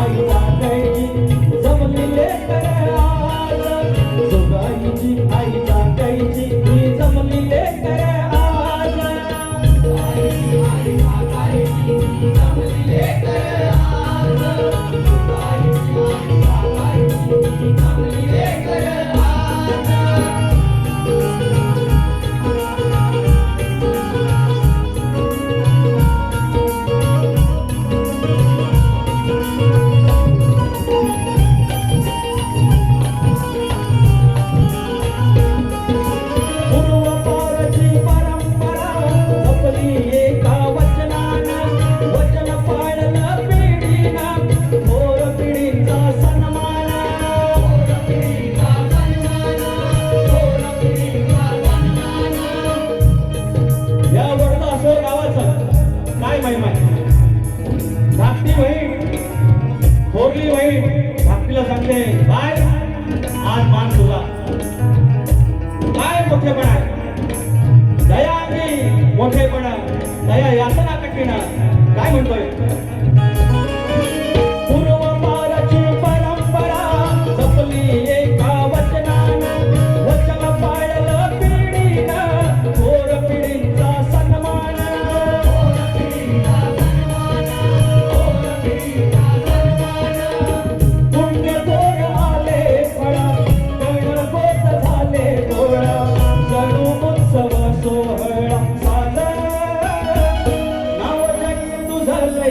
आई जमलेले धाकटी बहीण. थोरली बहीण. धाकटीला सांगते बाय आज मान तुझा काय मोठेपणा. दया आणि मोठेपणा. दया यातना कठीणा. काय म्हणतोय?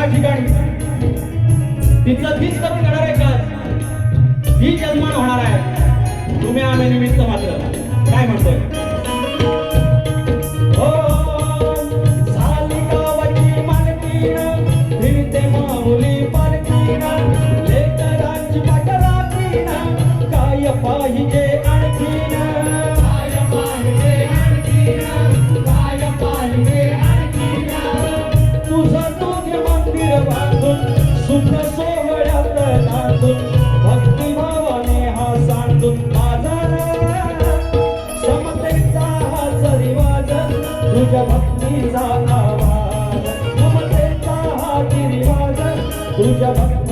या ठिकाणी. तिथलं तीच कमी करणार आहे का ही जन्मान होणार आहे. तुम्ही आम्ही निमित्त मात्र. काय म्हणतोय? Hallelujah.